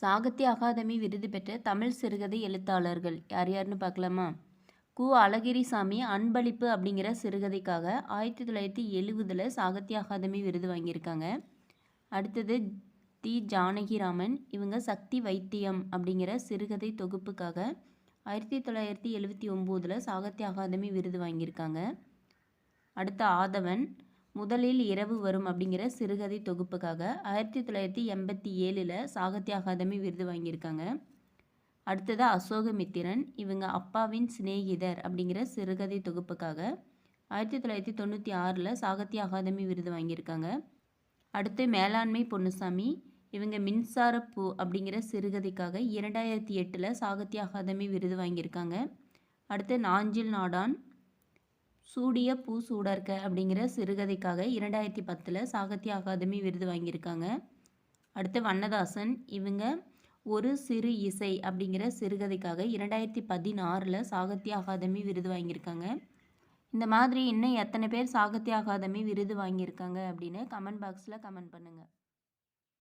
சாகித்ய அகாதமி விருது பெற்ற தமிழ் சிறுகதை எழுத்தாளர்கள். யார் யாருன்னு பார்க்கலாமா? கு. அழகிரிசாமி அன்பளிப்பு அப்படிங்கிற சிறுகதைக்காக ஆயிரத்தி தொள்ளாயிரத்தி எழுவதில் சாகித்ய அகாதமி விருது வாங்கியிருக்காங்க. அடுத்தது தி. ஜானகிராமன் இவங்க சக்தி வைத்தியம் அப்படிங்கிற சிறுகதை தொகுப்புக்காக ஆயிரத்தி தொள்ளாயிரத்தி எழுவத்தி ஒம்போதில் சாகித்ய அகாதமி விருது வாங்கியிருக்காங்க. அடுத்த ஆதவன் முதலில் இரவு வரும் அப்படிங்கிற சிறுகதை தொகுப்புக்காக ஆயிரத்தி தொள்ளாயிரத்தி எண்பத்தி ஏழில் சாகித்ய அகாதமி விருது வாங்கியிருக்காங்க. அடுத்தது அசோகமித்திரன் இவங்க அப்பாவின் சிநேகிதர் அப்படிங்கிற சிறுகதை தொகுப்புக்காக ஆயிரத்தி தொள்ளாயிரத்தி தொண்ணூற்றி ஆறில் சாகித்ய அகாதமி விருது வாங்கியிருக்காங்க. அடுத்து மேலாண்மை பொன்னுசாமி இவங்க மின்சார பூ அப்படிங்கிற சிறுகதைக்காக இரண்டாயிரத்தி எட்டில் சாகித்ய அகாதமி விருது வாங்கியிருக்காங்க. அடுத்து நாஞ்சில் நாடான் சூடிய பூ சூடர்க்க அப்படிங்கிற சிறுகதைக்காக இரண்டாயிரத்தி பத்தில் சாகித்ய அகாதமி விருது வாங்கியிருக்காங்க. அடுத்து வண்ணதாசன் இவங்க ஒரு சிறு இசை அப்படிங்கிற சிறுகதைக்காக இரண்டாயிரத்தி பதினாறில் சாகித்ய அகாதமி விருது வாங்கியிருக்காங்க. இந்த மாதிரி இன்னும் எத்தனை பேர் சாகித்ய அகாதமி விருது வாங்கியிருக்காங்க அப்படின்னு கமெண்ட் பாக்ஸில் கமெண்ட் பண்ணுங்கள்